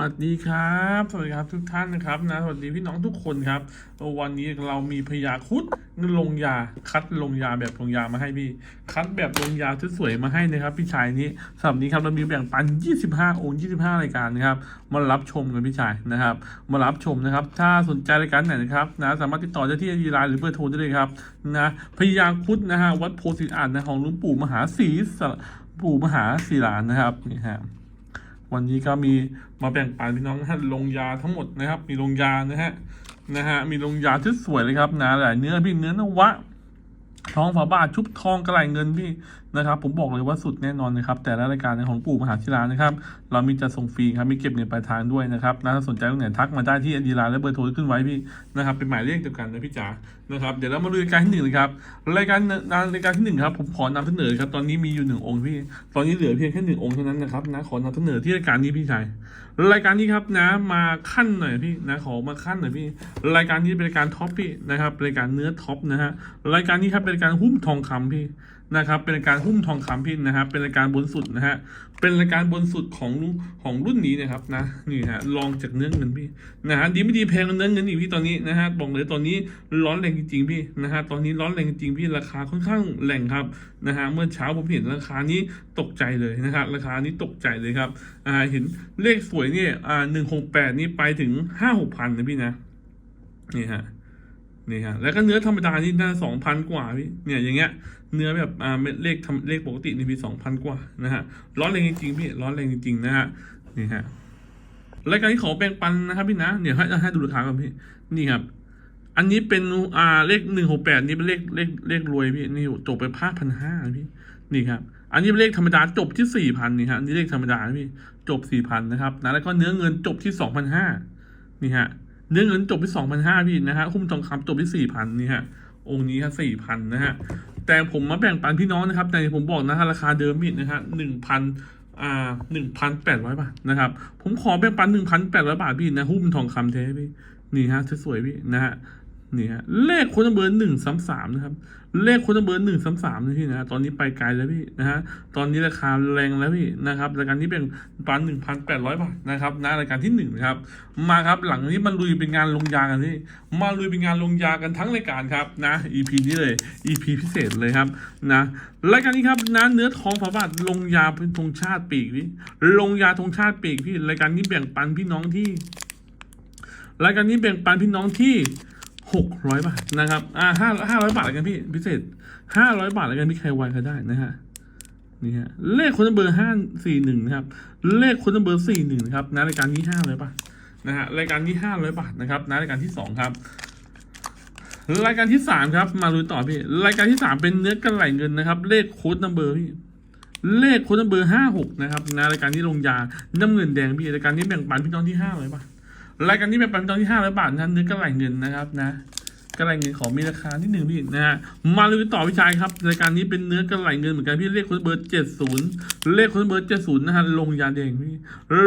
วัสดีครับ สวัสดีครับทุกท่านนะครับนะสวัสดีพี่น้องทุกคนครับ วันนี้เรามีพยาคุดลงยาคัดลงยาแบบลงยามาให้พี่ คัดแบบลงยาสวยๆมาให้นะครับ พี่ชายนี้สำหรับนี้ครับเรามีแบ่งปัน 25 องค์ 25 รายการนะครับมารับชมกันพี่ชายนะครับ มารับชมนะครับ ถ้าสนใจรายการไหนนะครับนะสามารถติดต่อได้ที่ดีไลน์หรือเบอร์โทรได้เลยครับนะพยาคุดนะฮะวัดโพธิอ่านนะของหลุงปู่มหาศรีสปู่มหาศิลานะครับนี่ฮะ วันนี้ก็มีมาแบ่งปันพี่น้องนะฮะลงยาทั้งหมดนะครับ มีลงยานะฮะนะฮะมีลงยาที่สวยเลยครับนะหลายเนื้อพี่เนื้อนวะทองฝาบาทชุบทองกระไหลเงินพี่ นะครับผมบอกเลยว่าสุดแน่นอนนะครับแต่ละรายการในของปู่มหาชิลานะครับเรามีจะส่งฟรีครับมีเก็บเงินปลายทางด้วยนะครับนะถ้าสนใจตรงไหนทักมาได้ที่อดีไลน์และเบอร์โทรที่ขึ้นไว้พี่นะครับเป็นหมายเลขเดียวกันนะพี่จ๋านะครับเดี๋ยวเรามาดูรายการที่หนึ่งเลยครับรายการรายการที่หนึ่งครับผมขอนำเสนอครับตอนนี้มีอยู่หนึ่งองค์พี่ตอนนี้เหลือเพียงแค่หนึ่งองค์เท่านั้นนะครับนะขอนำเสนอที่รายการนี้พี่ชายรายการนี้ครับนะมาขั้นหน่อยพี่นะขอมาขั้นหน่อยพี่ รายการนี้เป็นรายการท็อปพี่นะครับรายการเนื้อท็อปนะฮะรายการนี้ครับเป็นรายการหุ้มทองคำพี่ นะครับเป็นรายการหุ้มทองคำพี่นะครับเป็นรายการบนสุดนะฮะเป็นรายการบนสุดของรุ่นของรุ่นนี้นะครับนะนี่ฮะลองจากเนื้อเงินพี่นะฮะดีไม่ดีแพงเนื้อเงินอีกพี่ตอนนี้นะฮะบอกเลยตอนนี้ร้อนแรงจริงๆพี่นะฮะตอนนี้ร้อนแรงจริงๆพี่ราคาค่อนข้างแรงครับนะฮะเมื่อเช้าผมเห็นราคานี้ตกใจเลยนะครับราคานี้ตกใจเลยครับอ่าเห็นเลขสวยเนี่ยอ่าหนึ่งหกแปดนี่ไปถึงห้าหกพันนะพี่นะนี่ฮะ นี่ฮะแล้วก็เนื้อธรรมดานี่น่าสองพันกว่าพี่เนี่ยอย่างเงี้ยเนื้อแบบอ่าเม็ดเลขทำเลขปกตินี่พี่สองพันกว่านะฮะร้อนแรงจริงๆพี่ร้อนแรงจริงๆนะฮะนี่ฮะรายการที่ขอแบ่งปันนะครับพี่นะเดี๋ยวให้ให้ดูราคาก่อนพี่นี่ครับ อันนี้เป็นอ่าเลขหนึ่งหกแปดนี่เป็นเลขเลขเลขรวยพี่นี่จบไปภาคพันห้าพี่นี่ครับอันนี้เป็นเลขธรรมดาจบที่สี่พันนี่ฮะอันนี่เลขธรรมดาพี่จบสี่พันนะครับนะแล้วก็เนื้อเงินจบที่สองพันห้านี่ฮะ เนื้อเงินจบที่สองพันห้าพี่นะฮะหุ้มทองคำจบที่สี่พันนี่ฮะองค์นี้ฮะสี่พันนะฮะแต่ผมมาแบ่งปันพี่น้องนะครับ แต่ผมบอกนะฮะราคาเดิมพี่นะฮะหนึ่งพันอ่าหนึ่งพันแปดร้อยบาทนะครับผมขอแบ่งปันหนึ่งพันแปดร้อยบาทพี่นะหุ้มทองคำแท้พี่นี่ฮะสวยๆพี่นะฮะ นี่ฮะเลขคนเบอร์หนึ่งสามสามนะครับ เลขคนเบอร์หนึ่งสามสามนะพี่นะตอนนี้ไปไกลแล้วพี่นะฮะตอนนี้ราคาแรงแล้วพี่นะครับรายการนี้เป็นปันหนึ่งพันแปดร้อยบาทนะครับนะรายการที่หนึ่งนะครับ มาครับหลังนี้มันลุยเป็นงานลงยากันพี่มาลุยเป็นงานลงยากันทั้งรายการครับนะ EP นี้เลย EP พิเศษเลยครับนะรายการนี้ครับนะเนื้อทองฝาบาทลงยาเป็นธงชาติปีกพี่ลงยาธงชาติปีกพี่รายการนี้แบ่งปันพี่น้องที่ รายการนี้แบ่งปันพี่น้องที่ หกร้อยบาทนะครับอ่าห้าห้าร้อยบาทแล้วกันพี่พิเศษห้าร้อยบาทแล้วกันพี่ใครไวก็ได้นะฮะนี่ฮะเลขคนเบอร์ห้าสี่หนึ่งนะครับ เลขคนเบอร์สี่หนึ่งครับนะรายการที่ห้าร้อยบาทนะฮะรายการที่ห้าร้อยบาทนะครับนะรายการที่สองครับรายการที่สามครับ มาดูต่อพี่ รายการที่สามเป็นเนื้อกระไหลเงินนะครับ เลขโค้ดนัมเบอร์พี่เลขโค้ดนัมเบอร์ห้าหกนะครับนะรายการที่ลงยาน้ำเงินแดงพี่รายการนี้แบ่งปันพี่น้องที่ห้าร้อยบาท รายการนี้เป็นปันตอนที่ห้าร้อยบาทนะเนื้อกระไหลเงินนะครับนะกระไหลเงินของมีราคานิดหนึ่งพี่นะฮะมาเลยต่อวิชัยครับรายการนี้เป็นเนื้อกระไหลเงินเหมือนกันพี่เลขคนเบอร์เจ็ดศูนย์เลขคนเบอร์เจ็ดศูนย์นะฮะลงยาแดงพี่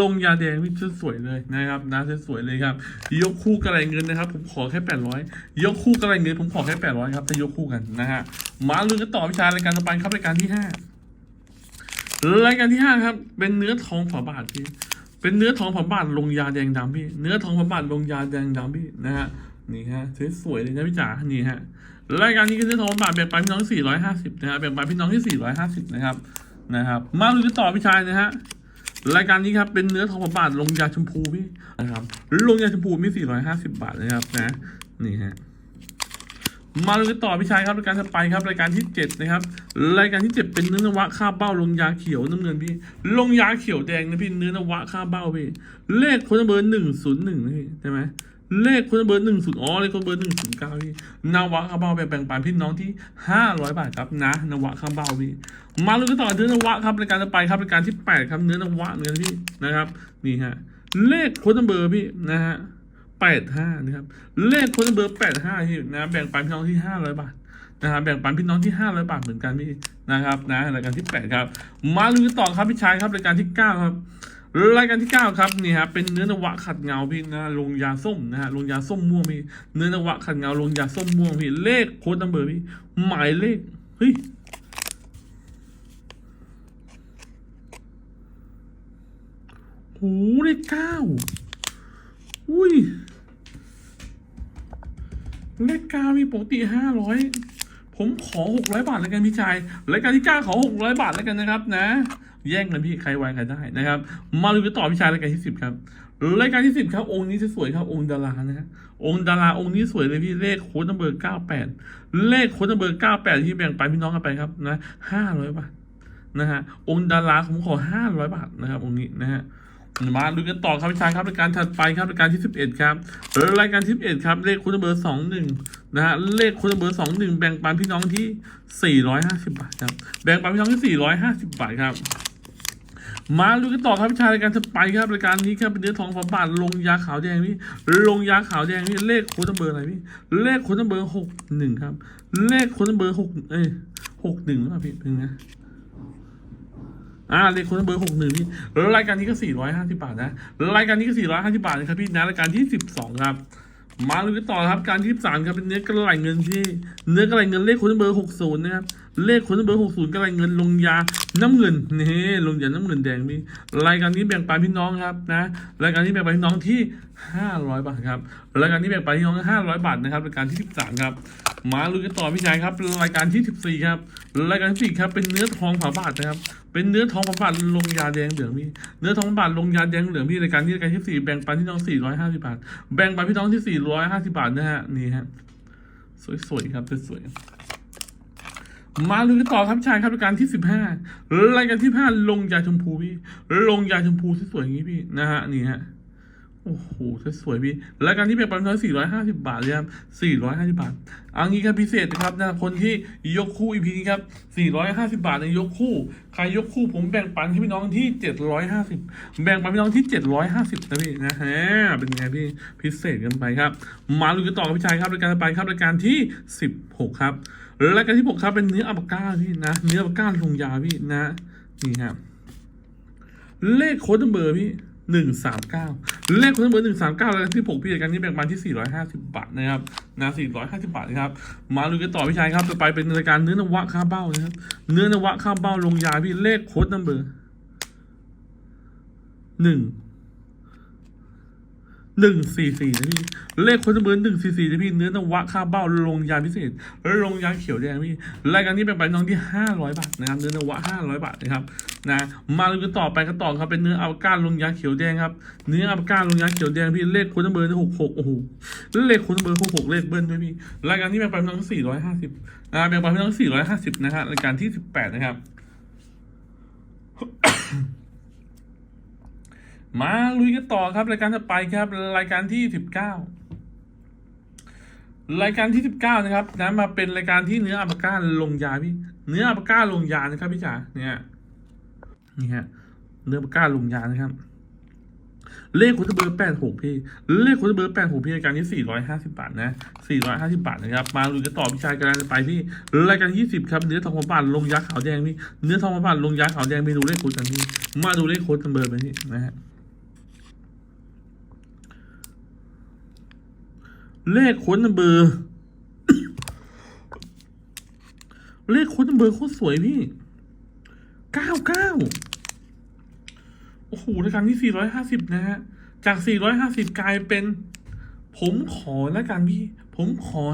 ลงยาแดงพี่ชุดสวยเลยนะครับนะชุดสวยเลยครับ ยกคู่กระไหลเงินนะครับ ผมขอแค่แปดร้อยยกคู่กระไหลเงินผมขอแค่แปดร้อยครับจะยกคู่กันนะฮะมาเลยกันต่อวิชัยรายการต่อไปครับรายการที่ห้ารายการที่ห้าครับ เป็นเนื้อทองฝาบาทพี่ เป็นเนื้อทองผาบาทลงยาแดงดำพี่ เนื้อทองผาบาทลงยาแดงดำพี่นะฮะนี่ฮะสวยๆเลยนะพี่จ๋านี่ฮะรายการนี้คือเนื้อทองผาบาทแบ่งปันพี่น้องที่450นะฮะแบ่งปันพี่น้องที่ 450 นะครับนะครับมาดูกันต่อพี่ชายนะฮะรายการนี้ครับเป็นเนื้อทองผาบาทลงยาชมพูพี่นะครับลงยาชมพูมี 450 บาทนะครับนะนี่ฮะ มาเลยต่อพี่ชายครับรายการถัดไปครับรายการที่เจ็ดนะครับ รายการที่เจ็ดเป็นเนื้อนวะข้าวเบ้าลงยาเขียวน้ำเงินพี่ ลงยาเขียวแดงนะพี่เนื้อนวะข้าวเบ้าพี่เลขคนเบอร์หนึ่งศูนย์หนึ่งพี่ใช่ไหมเลขคนเบอร์หนึ่งศูนย์อ๋อเลขคนเบอร์หนึ่งศูนย์เก้าพี่นวะข้าวเบ้าแบ่งปันพี่น้องที่ห้าร้อยบาทครับนะนวะข้าวเบ้าพี่มาเลยต่อเนื้อนวะครับรายการต่อไปครับรายการที่แปดครับเนื้อนวะเหมือนกันพี่นะครับ นี่ฮะเลขคนเบอร์พี่นะฮะ แปดห้านะครับ เลขคนเบอร์แปดห้าที่นะแบ่งปันพี่น้องที่ห้าร้อยบาทนะครับแบ่งปันพี่น้องที่ห้าร้อยบาทเหมือนกันพี่นะครับนะรายการที่แปดครับ มาลุยต่อครับพี่ชายครับรายการที่เก้าครับรายการที่เก้าครับนี่ครับเป็นเนื้อนวะขัดเงาพี่นะลงยาส้มนะฮะลงยาส้มม่วงพี่เนื้อนวะขัดเงาลงยาส้มม่วงพี่เลขโค้ดนัมเบอร์พี่หมายเลขเฮ้ยโหเลขเก้าอุ้ย เลขเก้ามีปกติห้าร้อยผมขอหกร้อยบาทแล้วกันพี่ชายรายการที่เก้าขอหกร้อยบาทแล้วกันนะครับ นะ แย่งกันพี่ใครไวใครได้นะครับ มาดูกันต่อพี่ชายรายการที่สิบครับรายการที่สิบครับองค์นี้จะสวยครับองค์ดารานะฮะองค์ดาราองค์นี้สวยเลยพี่เลขโค้ดนัมเบอร์เก้าแปดเลขโค้ดนัมเบอร์เก้าแปดที่แบ่งไปพี่น้องกันไปครับนะห้าร้อยบาทนะฮะองค์ดาราผมขอห้าร้อยบาทนะครับองค์นี้นะฮะ มาดูกันต่อครับพี่ชายครับรายการถัดไปครับรายการที่สิบเอ็ดครับรายการที่สิบเอ็ดครับเลขคุณเบอร์สองหนึ่งนะฮะเลขคุณเบอร์สองหนึ่งแบ่งปันพี่น้องที่สี่ร้อยห้าสิบบาทครับแบ่งปันพี่น้องที่สี่ร้อยห้าสิบบาทครับมาดูกันต่อครับพี่ชายรายการถัดไปครับรายการนี้ครับเป็นเนื้อทองฝาบาทลงยาขาวแดงพี่ลงยาขาวแดงพี่เลขคุณเบอร์อะไรพี่เลขคุณเบอร์หกหนึ่งครับ เลขคุณเบอร์หกเอ้ยหกหนึ่งหรือเปล่าพี่เป็นไง อ่าเลขคนเบอร์หกหนึ่งนี่แล้วรายการนี้ก็สี่ร้อยห้าสิบาทนะแล้วรายการนี้ก็สี่ร้อยห้าสิบาทนะครับพี่นะรายการที่สิบสองครับมาดูกันต่อครับการที่สามครับเป็นเนื้อกระไหลเงินที่ เนื้อกระไหลเงินเลขคนเบอร์หกศูนย์นะครับ เลขคนเบอร์หกศูนย์กระไหลเงินลงยาน้ำเงินนี่ลงยาน้ำเงินแดงพี่รายการนี้แบ่งปันพี่น้องครับนะรายการนี้แบ่งปันพี่น้องที่ห้าร้อยบาทครับรายการนี้แบ่งปันพี่น้องห้าร้อยบาทนะครับรายการที่สิบสามครับมาลุยกันต่อพี่ชายครับรายการที่สิบสี่ครับรายการที่สี่ครับเป็นเนื้อทองผาบาทนะครับเป็นเนื้อทองผาบาทลงยาแดงเหลืองพี่เนื้อทองผาบาทลงยาแดงเหลืองพี่รายการที่รายการที่สี่แบ่งปันพี่น้องสี่ร้อยห้าสิบบาทแบ่งปันพี่น้องที่สี่ร้อยห้าสิบบาทนะฮะนี่ฮะสวยๆครับสวยๆ มาลุยต่อครับชายครับรายการที่สิบห้ารายการที่ห้าลงยาชมพูพี่ ลงยาชมพูสวยๆอย่างนี้พี่นะฮะนี่ฮะ โอ้โหสวยพี่รายการที่เป็นปันน้อย450บาทเลยครับ450บาทอันนี้ครับพิเศษนะครับนะคนที่ยกคู่อีพีนี้ครับ450บาทในยกคู่ ใครยกคู่ผมแบ่งปันให้พี่น้องที่750แบ่งปันพี่น้องที่750นะพี่นะฮะเป็นไงพี่พิเศษกันไปครับ มาลุยกันต่อกับพี่ชายครับรายการต่อไปครับรายการที่16ครับรายการที่6ครับเป็นเนื้ออัปก้าพี่นะ เนื้ออัปก้าลงยาพี่นะนี่ครับเลขโค้ดเบอร์พี่ หนึ่งสามเก้าเลขโค้ดเบอหนึ่งสามเก้าแล้วที่ผมพี่กันนี้แบ่งปันที่สี่ร้อยห้าสิบบาทนะครับนะสี่ร้อยห้าสิบบาทนะครับ มาดูกันต่อพี่ชายครับต่อไปเป็นรายการเนื้อนวะข้าวเบ้านะครับ เนื้อนวะข้าวเบ้าลงยาพี่เลขโค้ดนัมเบอร์หนึ่ง หนึ่งสี่สี่นะพี่ เลขโค้ดเบอร์หนึ่งสี่สี่นะพี่ เนื้อนวะข้าวเบ้าลงยาพิเศษแล้วลงยาเขียวแดงพี่ รายการนี้แบ่งปันน้องที่ห้าร้อยบาทนะครับ เนื้อนวะห้าร้อยบาทนะครับ นะ มาดูกันต่อไปกันต่อครับ เป็นเนื้ออัลก้าลงยาเขียวแดงครับ เนื้ออัลก้าลงยาเขียวแดงพี่ เลขคุณเบอร์หกหกโอ้โห เลขคุณเบอร์หกหกเลขเบิ้ลด้วยพี่ รายการที่แบ่งปันพี่น้องสี่ร้อยห้าสิบนะแบ่งปันพี่น้องสี่ร้อยห้าสิบนะฮะรายการที่สิบแปดนะครับ มาลุยกันต่อครับรายการต่อไปครับรายการที่สิบเก้ารายการที่สิบเก้านะครับนะมาเป็นรายการที่เนื้ออัลก้าลงยาพี่ เนื้ออัลก้าลงยานะครับพี่จ๋าเนี่ยนี่ฮะเนื้อปากกาลงยานะครับ เลขคุณเบอร์แปดหกพี่ เลขคุณเบอร์แปดหกพี่รายการที่สี่ร้อยห้าสิบาทนะสี่ร้อยห้าสิบาทนะครับ มาลุยกันต่อพี่ชายกันไปพี่รายการยี่สิบครับเนื้อทองคำบาทลงยักษ์ขาวแดงพี่เนื้อทองคำบาทลงยักษ์ขาวแดงเมนูเลขคุณกันพี่มาดูเลขโค้ดเบอร์ไปพี่นะฮะ เลขค้ดเบอร์ เลขค้ดเบอร์โคตรสวยพี่เก้าเก้าโอ้โหรายการที่450นะฮะ จาก450กลายเป็น ผมขอแล้วกันพี่ ผมขอ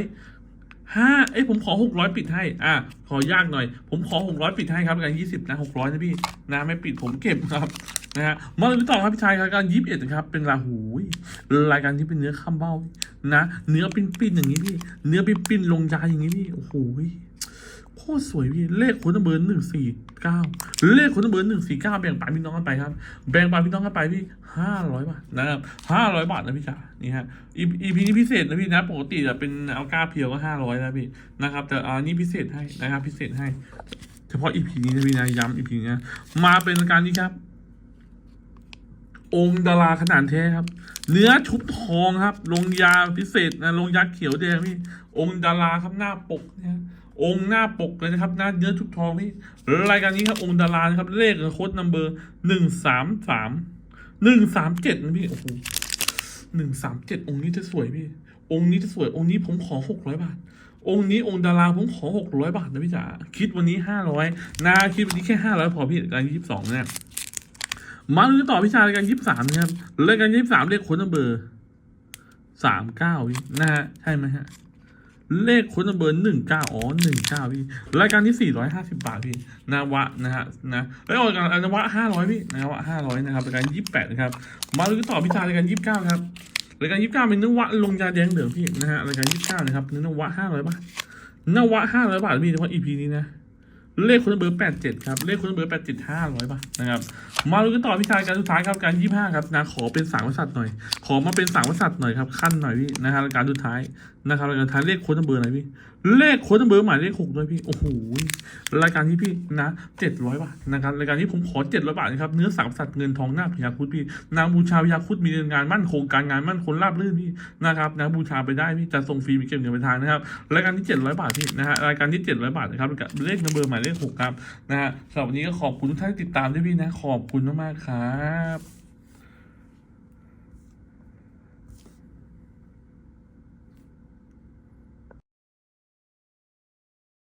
500ห้าเอ้ยผมขอ600ปิดให้ อะ ขอยากหน่อย ผมขอ600ปิดให้ครับรายการ20นะ600นะพี่นะไม่ปิดผมเก็บครับ นะฮะมาดูต่อครับพี่ชายรายการ21นะครับ เป็นราหูยรายการที่เป็นเนื้อข้ามเบ้านะ เนื้อปิ้นๆอย่างนี้พี่ เนื้อปิ้นๆลงยาอย่างนี้พี่ โอ้โหโคตรสวยพี่ เลขคนเบอร์หนึ่งสี่เก้าเลขคนเบอร์หนึ่งสี่เก้าแบ่งปันพี่น้องกันไปครับ แบ่งปันพี่น้องกันไปพี่ห้าร้อยบาทนะครับห้าร้อยบาทนะพี่จ๋านี่ฮะอีพีนี้พิเศษนะพี่นะ ปกติจะเป็นเอัลก้าเพียวก็ห้าร้อยนะพี่นะครับ แต่อันนี้พิเศษให้นะครับ พิเศษให้ เฉพาะอีพีนี้นะพี่นะย้ำอีพีนี้มาเป็นรายการนี้ครับ องค์ดาราขนาดแท้ครับ เนื้อชุบทองครับ ลงยาพิเศษนะลงยาเขียวแดงพี่ องค์ดาราครับหน้าปกเนี่ยองค์หน้าปกเลยนะครับหน้าเนื้อชุบทองพี่รายการนี้ครับองค์ดารานะครับเลขโค้ดนัมเบอร์หนึ่งสามสามหนึ่งสามเจ็ดนะพี่โอ้โหหนึ่งสามเจ็ดองค์นี้จะสวยพี่ องค์นี้จะสวยองค์นี้ผมขอหกร้อยบาท องค์นี้องค์ดาราผมขอหกร้อยบาทนะพี่จ๋าคิดวันนี้ห้าร้อยนาคิดวันนี้แค่ห้าร้อยพอพี่รายการที่ยี่สิบสองเนี่ย มาดูต่อพิชารายการยี่สิบสามนะครับรายการยี่สิบสามเลขค้นเบอร์สามเก้านะฮะใช่ไหมฮะเลขค้นเบอร์หนึ่งเก้าอ๋อหนึ่งเก้าพี่รายการที่สี่ร้อยห้าสิบาทพี่นาวะนะฮะนะแล้วรายการนาวะห้าร้อยพี่นาวะห้าร้อยนะครับรายการยี่สิบแปดนะครับมาดูต่อพิชารายการยี่สิบเก้าครับรายการยี่สิบเก้าเป็นนวะลงยาแดงเหลืองพี่นะฮะรายการยี่สิบเก้านะครับนวะห้าร้อยบาทนวะห้าร้อยบาทพี่เฉพาะ EP นี้นะ เลขคนเบอร์แปดเจ็ดครับ เลขคนเบอร์แปดเจ็ดห้าร้อยป่ะนะครับ มาดูกันต่อพิชายการสุดท้ายครับการยี่ห้าครับนะขอเป็นสามวสัตว์หน่อย ขอมาเป็นสามวสัตว์หน่อยครับขั้นหน่อยพี่นะฮะการสุดท้ายนะครับรายการท้ายเลขโค้ดเบอร์ไหนพี่ เลขโค้ดเบอร์หมายเลขหกด้วยพี่ โอ้โห รายการที่พี่นะเจ็ดร้อยบาทนะครับ รายการที่ผมขอเจ็ดร้อยบาทนะครับ เนื้อสามสัตว์เงินทองหน้าพญาคุดพี่ นางบูชาพญาคุดมีงานมั่นคงการงานมั่นคงราบรื่นพี่นะครับนะบูชาไปได้พี่จะส่งฟรีมีเก็บเงินไปทานนะครับ รายการที่เจ็ดร้อยบาทพี่นะฮะ รายการที่เจ็ดร้อยบาทนะครับ เลขเบอร์หมายเลขหกครับ นะฮะสำหรับวันนี้ก็ขอบคุณทุกท่านที่ติดตามด้วยพี่นะ ขอบคุณมากๆครับ